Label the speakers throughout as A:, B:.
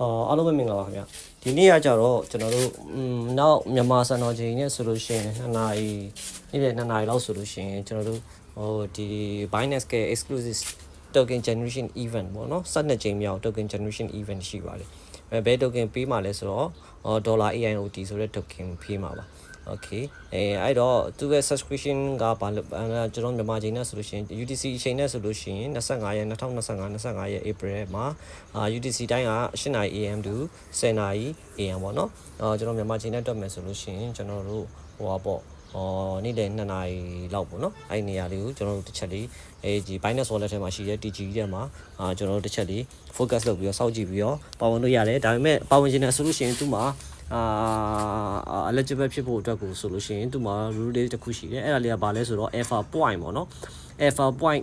A: အော်အားလုံးပဲမင်္ဂလာပါခင်ဗျာဒီနေ့ကကြတော့ကျွန်တော်တို့อืมနောက်မြန်မာစံတော်ချိန်နဲ့ဆိုလို့ရှိရင်2နာရီနေ့လယ်2နာရီလောက်ဆိုလို့ရှိရင်ကျွန်တော်တို့ဟိုဒီ Binance က exclusive token generation event ပေါ့နော်12ချိန်မြောက် token generation event ရှိပါတယ်အဲဘယ် token ပေးမှာလဲဆိုတော့ဟော dollar AIOT ဆိုတဲ့ token ပေးမှာပါ okay အဲအဲ့တော့သူရဲ့ subscription ကဘာလို့အဲကျွန်တော်မြန်မာချိန်နဲ့ဆိုလို့ရှိရင် UTC အချိန်နဲ့ဆိုလို့ရှိရင်25ရက်2025 25ရက် April မှာအာ UTC တိုင်းက8နာရီ AM to 10နာရီ AM ပေါ့နော်အော်ကျွန်တော်မြန်မာချိန်နဲ့တွက်မယ်ဆိုလို့ရှိရင်ကျွန်တော်တို့ဟိုပါပေါ့အော်နေ့လယ်2နာရီလောက်ပေါ့နော်အဲ့ဒီနေရာလေးကိုကျွန်တော်တို့တစ်ချက်လေးအဲဒီ Binance Wallet ထဲမှာရှိတဲ့ TG ထဲမှာအာကျွန်တော်တို့တစ်ချက်လေး focus လုပ်ပြီးတော့စောင့်ကြည့်ပြီးတော့ပါဝင်လို့ရတယ်ဒါပေမဲ့ပါဝင်ခြင်းနဲ့ဆိုလို့ရှိရင်သူ့မှာ အာ eligible ဖြစ်ဖို့အတွက်ကိုဆိုလို့ရှိရင်သူမှာ rule လေးတစ်ခုရှိတယ်အဲ့ဒါလေးကဘာလဲဆိုတော့ alpha point ပေါ့နော် alpha point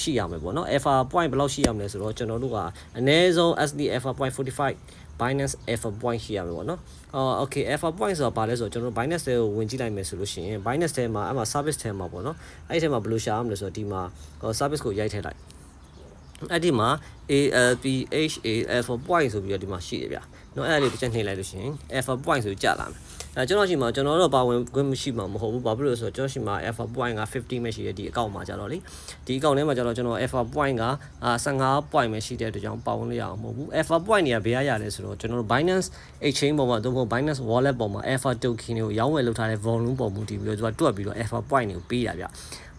A: ရှိရမယ်ပေါ့နော် alpha point ဘယ်လောက်ရှိရမလဲဆိုတော့ကျွန်တော်တို့ကအနည်းဆုံး SD alpha point 45 Binance alpha point ရှိရမယ်ပေါ့နော်အော် okay alpha point ဆိုတာဘာလဲဆိုတော့ကျွန်တော်တို့ Binance ထဲကိုဝင်ကြည့်လိုက်မယ်ဆိုလို့ရှိရင် Binance ထဲမှာအဲ့မှာ service ထဲမှာပေါ့နော်အဲ့ဒီထဲမှာဘယ်လိုရှာရမလဲဆိုတော့ဒီမှာ service ကိုရိုက်ထည့်လိုက်အဲ့ဒီမှာ ALPHA alpha point ဆိုပြီးတော့ဒီမှာရှိတယ်ဗျ။ နော်အဲ့ဒါလေးတစ်ချက်နှိပ်လိုက်လို့ရှိရင် alpha point ဆိုကြလာမယ်အဲကျွန်တော်ရှိမှာကျွန်တော်တော့ပါဝင်ခွင့်မရှိမှာမဟုတ်ဘူးဘာဖြစ်လို့လဲဆိုတော့ကျွန်တော်ရှိမှာ alpha point က50ပဲရှိတယ်ဒီအကောင့်မှာကြတော့လေဒီအကောင့်ထဲမှာကြတော့ကျွန်တော် alpha point က15 point ပဲရှိတဲ့အတွက်ကြောင့်ပါဝင်လို့ရအောင်မဟုတ်ဘူး alpha point တွေကဘယ်ရရလဲဆိုတော့ကျွန်တော်တို့ Binance exchange ပေါ်မှာသို့မဟုတ် Binance wallet ပေါ်မှာ alpha token တွေကိုရောင်းဝယ်လုပ်ထားတဲ့ volume ပေါ်မူတည်ပြီးတော့သူကတွက်ပြီးတော့ alpha point တွေကိုပေးတာဗျ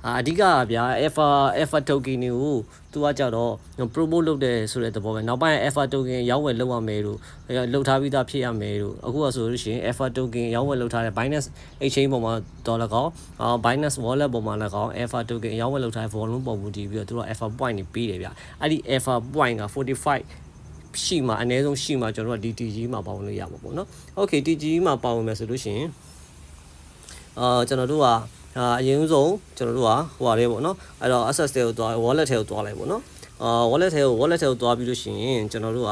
A: အာအဓိကဗျာ alpha alpha token တွေကိုသူကကြတော့ promote လုပ်တယ်ဆိုတဲ့သဘောပဲနောက်ပိုင်း alpha token ရောင်းဝယ်လုပ်ရမယ်လို့လုပ်ထားပြီးသားဖြစ်ရမယ်လို့အခုကဆိုလို့ရှိရင် alpha token ရောင်းဝယ်လုပ်ထားတဲ့ Binance exchange ပေါ်မှာတော့လည်းကောင်းအာ Binance wallet ပေါ်မှာလည်းကောင်း alpha token ရောင်းဝယ်လုပ်ထားတဲ့ volume ပေါ်မူတည်ပြီးတော့သူတို့ alpha point တွေပေးတယ်ဗျအဲ့ဒီ alpha point က45ရှိမှအနည်းဆုံးရှိမှကျွန်တော်တို့က DTG မှာပါဝင်လို့ရမှာပေါ့နော်။ Okay DTG မှာပါဝင်မယ်ဆိုလို့ရှိရင်အာကျွန်တော်တို့က အာအရင်ဆုံးကျွန်တော်တို့ကဟိုပါလေးပေါ့နော်အဲ့တော့ access တွေကိုသွား wallet ထဲကိုသွားလိုက်ပေါ့နော်အာ wallet ထဲကို wallet ထဲကိုသွားပြီးလို့ရှိရင်ကျွန်တော်တို့က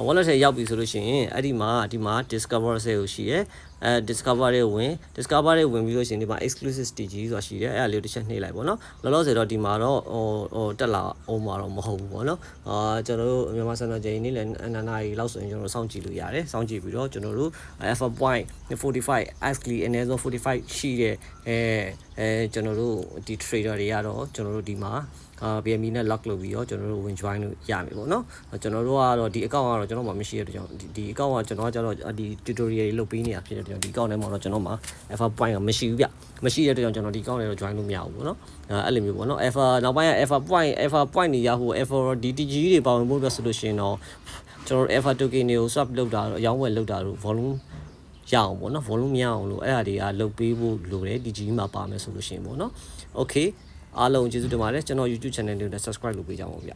A: wallet ထဲရောက်ပြီဆိုလို့ရှိရင်အဲ့ဒီမှာဒီမှာ discover sale ကိုရှိရဲအဲ discover တွေဝင် discover တွေဝင်ပြီးလို့ရှိရင်ဒီမှာ exclusive stage ဆိုတာရှိတယ်အဲ့ဒါလေးကိုတစ်ချက်နှိပ်လိုက်ပေါ့နော်လောလောဆယ်တော့ဒီမှာတော့ဟိုဟိုတက်လာအောင်မှာတော့မဟုတ်ဘူးပေါ့နော်အာကျွန်တော်တို့မြန်မာစံတော်ချိန်နေ့လည်းအနန္နာရီလောက်ဆိုရင်ကျွန်တော်တို့စောင့်ကြည့်လို့ရတယ်စောင့်ကြည့်ပြီးတော့ကျွန်တော်တို့ alpha point 45 actually အနည်းဆုံး45ရှိတဲ့အဲအဲကျွန်တော်တို့ဒီ trader တွေကတော့ကျွန်တော်တို့ဒီမှာအာ BME နဲ့ lock လုပ်ပြီးတော့ကျွန်တော်တို့ win join လို့ရမယ်ပေါ့နော်ကျွန်တော်တို့ကတော့ဒီ account ကတော့ကျွန်တော်မှမရှိတဲ့အတွက်ကြောင့်ဒီဒီ account ကကျွန်တော်ကကျတော့ဒီ tutorial တွေလုပ်ပေးနေတာဖြစ်တဲ့အတွက်ကြောင့်ဒီ account ထဲမှာတော့ကျွန်တော်မှ alpha point ကမရှိဘူးဗျမရှိတဲ့အတွက်ကြောင့်ကျွန်တော်ဒီ account ထဲတော့ join လို့မရဘူးပေါ့နော်အဲ့လိုမျိုးပေါ့နော် alpha နောက်ပိုင်းက alpha point alpha point တွေရဟို alpha DTG တွေပါဝင်ဖို့အတွက်ဆိုလို့ရှိရင်တော့ကျွန်တော်တို့ alpha token တွေကို swap လုပ်တာတော့အယောင်းဝယ်လုပ်တာတော့ volume ရအောင်ပေါ့နော် volume ရအောင်လို့အဲ့ဒါတွေကလုပ်ပေးဖို့လိုတယ် DG မှာပါမယ်ဆိုလို့ရှိရင်ပေါ့နော် okay အားလုံးကျေးဇူးတင်ပါတယ်ကျွန်တော် YouTube channel လေးကိုလည်း subscribe လုပ်ပေးကြပါဦးဗျ